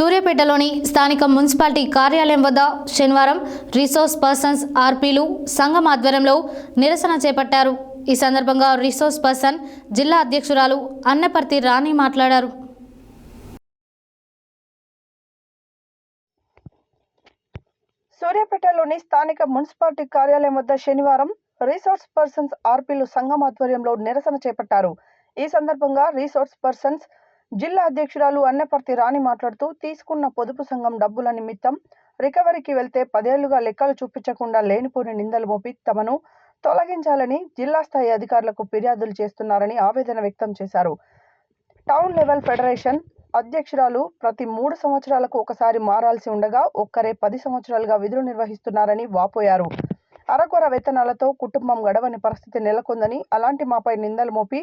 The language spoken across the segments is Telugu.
సూర్యాపేటలోని స్థానిక మున్సిపాలిటీ కార్యాలయం వద్ద శనివారం రిసోర్స్ పర్సన్స్ ఆర్పీలు సంఘం ఆధ్వర్యంలో నిరసన చేపట్టారు. ఈ సందర్భంగా రిసోర్స్ పర్సన్ జిల్లా అధ్యక్షురాలు అన్నపర్తి రాణి మాట్లాడారు. సూర్యాపేటలోని స్థానిక మున్సిపాలిటీ కార్యాలయం వద్ద శనివారం రిసోర్స్ పర్సన్స్ ఆర్పీలు సంఘం ఆధ్వర్యంలో నిరసన చేపట్టారు. ఈ సందర్భంగా రిసోర్స్ పర్సన్స్ జిల్లా అధ్యక్షురాలు అన్నపర్తి రాణి మాట్లాడుతూ తీసుకున్న పొదుపు సంఘం డబ్బుల నిమిత్తం రికవరీకి వెళ్తే పదేళ్ళుగా లెక్కలు చూపించకుండా లేనిపోని నిందలు మోపి తమను తొలగించాలని జిల్లా స్థాయి అధికారులకు ఫిర్యాదులు చేస్తున్నారని ఆవేదన వ్యక్తం చేశారు. టౌన్ లెవెల్ ఫెడరేషన్ అధ్యక్షురాలు ప్రతి మూడు సంవత్సరాలకు ఒకసారి మారాల్సి ఉండగా ఒక్కరే పది సంవత్సరాలుగా విధులు నిర్వహిస్తున్నారని వాపోయారు. అరకొర వేతనాలతో కుటుంబం గడవని పరిస్థితి నెలకొందని అలాంటి మాపై నిందలు మోపి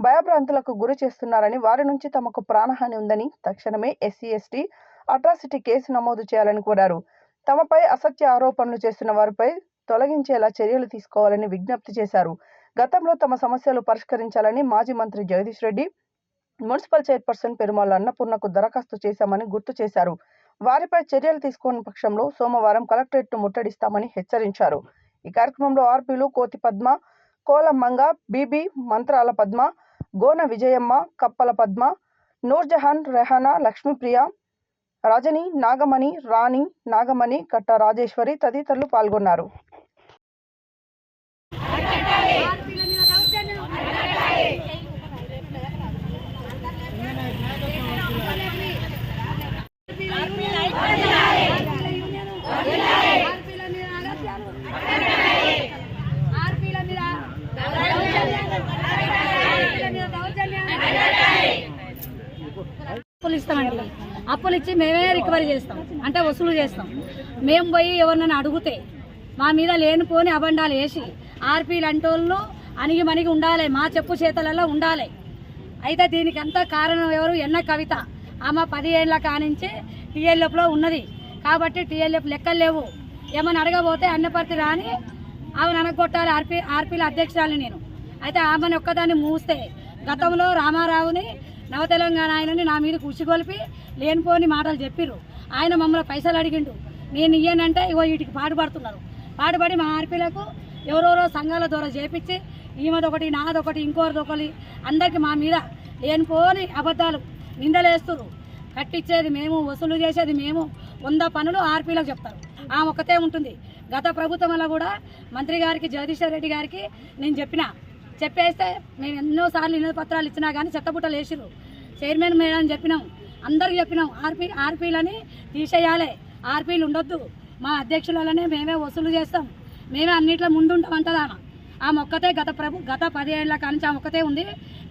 భయభ్రాంతులకు గురి చేస్తున్నారని వారి నుంచి తమకు ప్రాణహాని ఉందని తక్షణమే ఎస్సీ ఎస్టీ అట్రాసిటీ కేసు నమోదు చేయాలని కోరారు. తమపై అసత్య ఆరోపణలు చేస్తున్న వారిపై తొలగించేలా చర్యలు తీసుకోవాలని విజ్ఞప్తి చేశారు. గతంలో తమ సమస్యలు పరిష్కరించాలని మాజీ మంత్రి జగదీష్ రెడ్డి మున్సిపల్ చైర్పర్సన్ పెరుమాళ్ అన్నపూర్ణకు దరఖాస్తు చేశామని గుర్తు చేశారు. వారిపై చర్యలు తీసుకోని పక్షంలో సోమవారం కలెక్టరేట్ను ముట్టడిస్తామని హెచ్చరించారు. ఈ కార్యక్రమంలో ఆర్పీలు కోతి పద్మ కోలమ్మంగ బీబీ మంత్రాల పద్మ గోన విజయమ్మ కప్పల పద్మ నూర్జహాన్ రెహానా లక్ష్మీప్రియ రజని నాగమణి రాణి నాగమణి కట్ట రాజేశ్వరి తదితరులు పాల్గొన్నారు. ఇస్తామండి అప్పులు ఇచ్చి మేమే రికవరీ చేస్తాం. అంటే వసూలు చేస్తాం. మేము పోయి ఎవరినైనా అడిగితే మా మీద లేనిపోని అబండాలు వేసి ఆర్పీలు అంటోళ్ళు అణిగి మణిగి ఉండాలి మా చెప్పు చేతలలో ఉండాలి. అయితే దీనికంతా కారణం ఎవరు? ఎన్న కవిత. ఆమె పది ఏళ్ళ కానించి టీఎల్ఎఫ్లో ఉన్నది. కాబట్టి టీఎల్ఎఫ్ లెక్కలు లేవు. ఏమని అడగబోతే అన్నపర్తి రాని ఆమెను అనగొట్టాలి ఆర్పీ ఆర్పీల అధ్యక్షురాలు నేను. అయితే ఆమెను ఒక్కదాన్ని మూస్తే గతంలో రామారావుని నవ తెలంగాణ ఆయనని నా మీద కుసిగొలిపి లేనిపోని మాటలు చెప్పిర్రు. ఆయన మమ్మల్ని పైసలు అడిగిండు. నేను ఇయ్యనంటే ఇగో వీటికి పాటుపడుతున్నారు. పాటుపడి మా ఆర్పీలకు ఎవరెవరో సంఘాల ద్వారా చేపించి ఈమెదొకటి నాదొకటి ఇంకోరిదొకటి అందరికి మా మీద లేనిపోని అబద్ధాలు నిందలేస్తురు కట్టించేది మేము వసూలు చేసేది మేము. వంద పనులు ఆర్పీలకు చెప్తారు. ఆ ఒక్కతే ఉంటుంది. గత ప్రభుత్వం వల్ల కూడా మంత్రి గారికి జగదీశ్వర్ రెడ్డి గారికి నేను చెప్పిన చెప్పేస్తే మేము ఎన్నోసార్లు ఇళ్ళ పత్రాలు ఇచ్చినా కానీ చెత్తబుట్టలు వేసిర్రు. చైర్మన్ మేడం చెప్పినాం. అందరికి చెప్పినాం ఆర్పీ ఆర్పీలని తీసేయాలి ఆర్పీలు ఉండొద్దు. మా అధ్యక్షులనే మేమే వసూలు చేస్తాం. మేమే అన్నిట్లో ముందు ఉంటామంటది ఆమె. ఆమె గత ప్రభు గత పదిహేళ్ళ కానించి ఆ మొక్కతే ఉంది.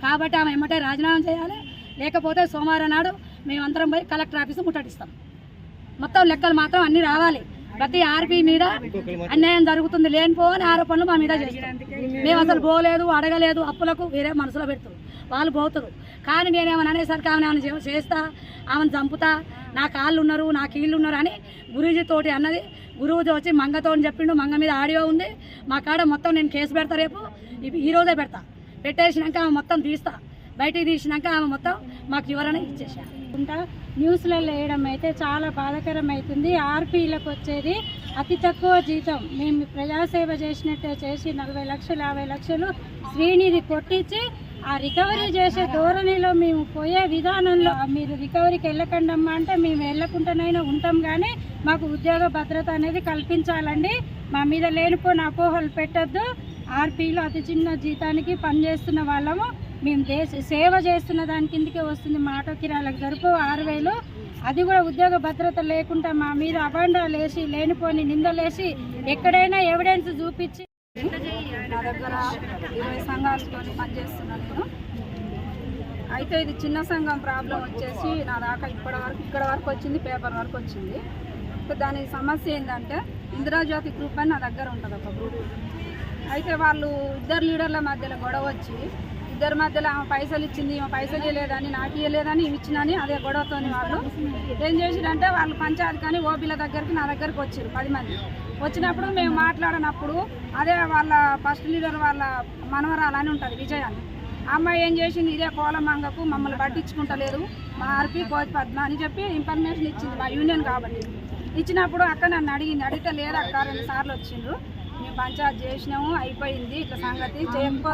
కాబట్టి ఆమె ఎమ్మటే రాజీనామా చేయాలి. లేకపోతే సోమవారం నాడు మేమందరం పోయి కలెక్టర్ ఆఫీసు ముట్టడిస్తాం. మొత్తం లెక్కలు మాత్రం అన్నీ రావాలి. ప్రతి ఆర్పీ మీద అన్యాయం జరుగుతుంది. లేనిపోని ఆరోపణలు మా మీద చేస్తాం మేము అసలు పోలేదు అడగలేదు అప్పులకు వేరే మనసులో పెడుతుంది వాళ్ళు పోతారు. కానీ నేనేమని అనేసరికి ఆమె ఏమైనా చేస్తా ఆమెను చంపుతా నా కాళ్ళు ఉన్నారు నా కీళ్ళు ఉన్నారు అని గురూజీ తోటి అన్నది. గురువుజీ వచ్చి మంగతో చెప్పిండు. మంగ మీద ఆడియో ఉంది. మా కాడ మొత్తం నేను కేసు పెడతా రేపు. ఈరోజే పెడతా. పెట్టేసినాక ఆమె మొత్తం తీస్తా. బయటకు తీసినాక ఆమె మొత్తం మాకు వివరణ ఇచ్చేసాను కాకుండా న్యూస్లలో వేయడం అయితే చాలా బాధకరం అవుతుంది ఆర్పీలకు వచ్చేది అతి తక్కువ జీతం. మేము ప్రజాసేవ చేసినట్టే చేసి నలభై లక్షలు యాభై లక్షలు శ్రీనిధి కొట్టించి ఆ రికవరీ చేసే ధోరణిలో మేము పోయే విధానంలో మీరు రికవరీకి వెళ్ళకండమ్మా అంటే మేము వెళ్ళకుండానైనా ఉంటాం కానీ మాకు ఉద్యోగ భద్రత అనేది కల్పించాలండి. మా మీద లేనిపోయిన అపోహలు పెట్టద్దు. ఆర్పీలో అతి చిన్న జీతానికి పనిచేస్తున్న వాళ్ళము. మేము దేశ సేవ చేస్తున్న దాని కిందకే వస్తుంది. మా ఆటో కిరాలకు జరుపు ఆరు వేలు. అది కూడా ఉద్యోగ భద్రత లేకుండా మా మీద అబాండాలు వేసి లేనిపోని నిందలేసి ఎక్కడైనా ఎవిడెన్స్ చూపించి నా దగ్గర ఇరవై సంఘాలతో పనిచేస్తున్నాను నేను అయితే ఇది చిన్న సంఘం ప్రాబ్లం వచ్చేసి నా దాకా ఇప్పటి వరకు ఇక్కడ వరకు వచ్చింది పేపర్ వరకు వచ్చింది. దాని సమస్య ఏంటంటే ఇందిరాజ్యోతి గ్రూప్ అని నా దగ్గర ఉంటుంది ఒక గ్రూప్. అయితే వాళ్ళు ఇద్దరు లీడర్ల మధ్యలో గొడవ వచ్చి ఇద్దరి మధ్యలో ఆమె పైసలు ఇచ్చింది ఈమె పైసలు ఇవ్వలేదని నాకు ఇవ్వలేదని ఈమె ఇచ్చినని అదే గొడవతోని వాళ్ళు. ఏం చేసిరంటే వాళ్ళు పంచాయతీ కానీ ఓబీల దగ్గరికి నా దగ్గరికి వచ్చారు పది మంది. వచ్చినప్పుడు మేము మాట్లాడినప్పుడు అదే వాళ్ళ ఫస్ట్ లీడర్ వాళ్ళ మనవరాలని అని ఉంటుంది విజయాన్ని అమ్మాయి ఏం చేసింది? ఇదే కోలమంగకు మమ్మల్ని పట్టించుకుంటలేదు. మా ఆర్పి కోచ్ పద్మ అని చెప్పి ఇన్ఫర్మేషన్ ఇచ్చింది మా యూనియన్ కాబట్టి. ఇచ్చినప్పుడు అక్క నన్ను అడిగింది అడిగితే లేదు అక్క రెండు సార్లు వచ్చిండ్రు. మేము పంచాయతీ చేసినాము అయిపోయింది ఇట్లా సంగతి చేయకపోతే